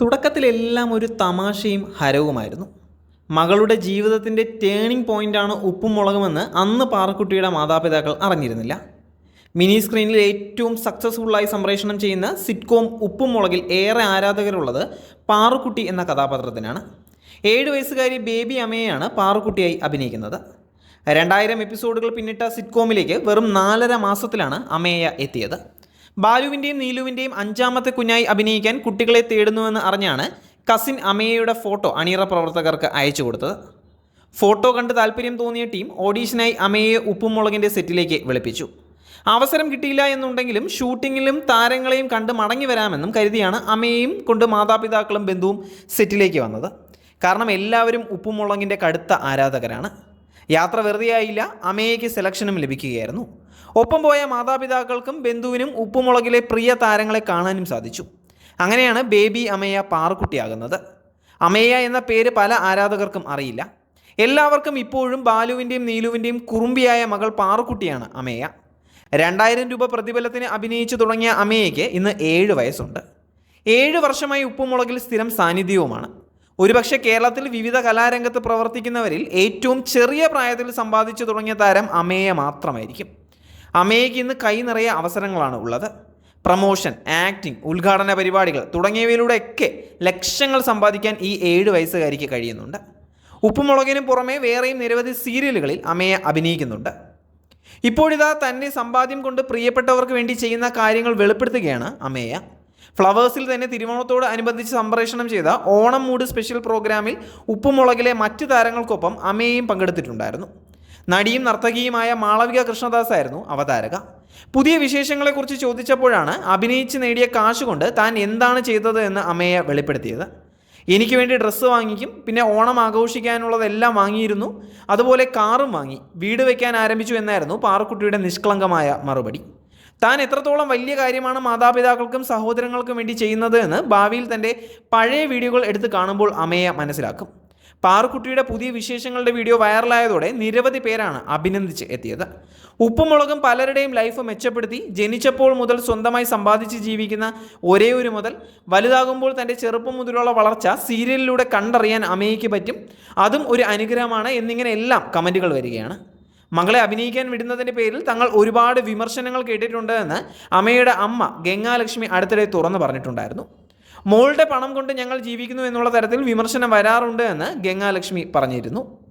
തുടക്കത്തിലെല്ലാം ഒരു തമാശയും ഹരവുമായിരുന്നു. മകളുടെ ജീവിതത്തിന്റെ ടേണിംഗ് പോയിന്റാണ് ഉപ്പും മുളകുമെന്ന് അന്ന് പാറക്കുട്ടിയുടെ മാതാപിതാക്കൾ അറിഞ്ഞിരുന്നില്ല. മിനി സ്ക്രീനിൽ ഏറ്റവും സക്സസ്ഫുള്ളായി സംപ്രേഷണം ചെയ്യുന്ന സിറ്റ്കോം ഉപ്പും മുളകിൽ ഏറെ ആരാധകരുള്ളത് പാറുക്കുട്ടി എന്ന കഥാപാത്രത്തിനാണ്. ഏഴ് വയസ്സുകാരി ബേബി അമ്മയെയാണ് പാറുക്കുട്ടിയായി അഭിനയിക്കുന്നത്. രണ്ടായിരം എപ്പിസോഡുകൾ പിന്നിട്ട സിറ്റ്കോമിലേക്ക് വെറും നാലര മാസത്തിലാണ് അമേയ എത്തിയത്. ബാലുവിന്റെയും നീലുവിന്റെയും അഞ്ചാമത്തെ കുഞ്ഞായി അഭിനയിക്കാൻ കുട്ടികളെ തേടുന്നുവെന്ന് അറിഞ്ഞാണ് കസിൻ അമേയയുടെ ഫോട്ടോ അണിയറ പ്രവർത്തകർക്ക് അയച്ചു കൊടുത്തത്. ഫോട്ടോ കണ്ട് താല്പര്യം തോന്നിയ ടീം ഓഡീഷനായി അമേയെ ഉപ്പുമുളകിന്റെ സെറ്റിലേക്ക് വിളിപ്പിച്ചു. അവസരം കിട്ടിയില്ല എന്നുണ്ടെങ്കിലും ഷൂട്ടിങ്ങിലും താരങ്ങളെയും കണ്ട് മടങ്ങി വരാമെന്നും കരുതിയാണ് അമ്മയെയും കൊണ്ട് മാതാപിതാക്കളും ബന്ധുവും സെറ്റിലേക്ക് വന്നത്. കാരണം എല്ലാവരും ഉപ്പുമുളകിന്റെ കടുത്ത ആരാധകരാണ്. യാത്ര വെറുതെയായില്ല അമേയ്ക്ക് സെലക്ഷനും ലഭിക്കുകയായിരുന്നു. ഒപ്പം പോയ മാതാപിതാക്കൾക്കും ബന്ധുവിനും ഉപ്പുമുളകിലെ പ്രിയ താരങ്ങളെ കാണാനും സാധിച്ചു. അങ്ങനെയാണ് ബേബി അമയ പാറുക്കുട്ടിയാകുന്നത് അമേയ എന്ന പേര് പല ആരാധകർക്കും അറിയില്ല. എല്ലാവർക്കും ഇപ്പോഴും ബാലുവിന്റെയും നീലുവിന്റെയും കുറുമ്പിയായ മകൾ പാറുക്കുട്ടിയാണ് അമേയ രണ്ടായിരം രൂപ പ്രതിഫലത്തിന് അഭിനയിച്ചു തുടങ്ങിയ അമേയയ്ക്ക് ഇന്ന് ഏഴ് വയസ്സുണ്ട്. ഏഴ് വർഷമായി ഉപ്പുമുളകിൽ സ്ഥിരം സാന്നിധ്യവുമാണ്. ഒരുപക്ഷെ കേരളത്തിൽ വിവിധ കലാരംഗത്ത് പ്രവർത്തിക്കുന്നവരിൽ ഏറ്റവും ചെറിയ പ്രായത്തിൽ സമ്പാദിച്ചു തുടങ്ങിയ താരം അമേയ മാത്രമായിരിക്കും. അമേയ്ക്ക് ഇന്ന് കൈ നിറയെ അവസരങ്ങളാണ് ഉള്ളത്. പ്രമോഷൻ ആക്ടിംഗ് ഉദ്ഘാടന പരിപാടികൾ തുടങ്ങിയവയിലൂടെയൊക്കെ ലക്ഷങ്ങൾ സമ്പാദിക്കാൻ ഈ ഏഴ് വയസ്സുകാരിക്ക് കഴിയുന്നുണ്ട്. ഉപ്പുമുളകിന് പുറമെ വേറെയും നിരവധി സീരിയലുകളിൽ അമേയ അഭിനയിക്കുന്നുണ്ട്. ഇപ്പോഴിതാ തന്നെ സമ്പാദ്യം കൊണ്ട് പ്രിയപ്പെട്ടവർക്ക് വേണ്ടി ചെയ്യുന്ന കാര്യങ്ങൾ വെളിപ്പെടുത്തുകയാണ് അമേയ. ഫ്ലവേഴ്സിൽ തന്നെ തിരുവോണത്തോട് അനുബന്ധിച്ച് സംപ്രേഷണം ചെയ്ത ഓണം മൂഡ് സ്പെഷ്യൽ പ്രോഗ്രാമിൽ ഉപ്പുമുളകിലെ മറ്റ് താരങ്ങൾക്കൊപ്പം അമ്മയെയും പങ്കെടുത്തിട്ടുണ്ടായിരുന്നു. നടിയും നർത്തകിയുമായ മാളവിക കൃഷ്ണദാസ് ആയിരുന്നു അവതാരക. പുതിയ വിശേഷങ്ങളെക്കുറിച്ച് ചോദിച്ചപ്പോഴാണ് അഭിനയിച്ച് നേടിയ കാശ് കൊണ്ട് താൻ എന്താണ് ചെയ്തത് എന്ന് അമ്മയെ വെളിപ്പെടുത്തിയത്. എനിക്ക് വേണ്ടി ഡ്രസ്സ് വാങ്ങിക്കും പിന്നെ ഓണം ആഘോഷിക്കാനുള്ളതെല്ലാം വാങ്ങിയിരുന്നു അതുപോലെ കാറും വാങ്ങി വീട് വയ്ക്കാൻ ആരംഭിച്ചു എന്നായിരുന്നു പാറക്കുട്ടിയുടെ നിഷ്കളങ്കമായ മറുപടി. താൻ എത്രത്തോളം വലിയ കാര്യമാണ് മാതാപിതാക്കൾക്കും സഹോദരങ്ങൾക്കും വേണ്ടി ചെയ്യുന്നത് എന്ന് ഭാവിയിൽ തന്റെ പഴയ വീഡിയോകൾ എടുത്ത് കാണുമ്പോൾ അമ്മയെ മനസ്സിലാക്കും. പാറുക്കുട്ടിയുടെ പുതിയ വിശേഷങ്ങളുടെ വീഡിയോ വൈറലായതോടെ നിരവധി പേരാണ് അഭിനന്ദിച്ച് എത്തിയത്. ഉപ്പുമുളകും പലരുടെയും ലൈഫ് മെച്ചപ്പെടുത്തി. ജനിച്ചപ്പോൾ മുതൽ സ്വന്തമായി സമ്പാദിച്ച് ജീവിക്കുന്ന ഒരേ ഒരു മുതൽ. വലുതാകുമ്പോൾ തന്റെ ചെറുപ്പം മുതലുള്ള വളർച്ച സീരിയലിലൂടെ കണ്ടറിയാൻ അമേയ്ക്ക് പറ്റും. അതും ഒരു അനുഗ്രഹമാണ് എന്നിങ്ങനെ എല്ലാം കമന്റുകൾ വരികയാണ്. മകളെ അഭിനയിക്കാൻ വിടുന്നതിന്റെ പേരിൽ തങ്ങൾ ഒരുപാട് വിമർശനങ്ങൾ കേട്ടിട്ടുണ്ട് എന്ന് അമ്മയുടെ അമ്മ ഗംഗാലക്ഷ്മി അടുത്തിടെ തുറന്നു പറഞ്ഞിട്ടുണ്ടായിരുന്നു. മോളുടെ പണം കൊണ്ട് ഞങ്ങൾ ജീവിക്കുന്നു എന്നുള്ള തരത്തിൽ വിമർശനം വരാറുണ്ട് എന്ന് ഗംഗാലക്ഷ്മി പറഞ്ഞിരുന്നു.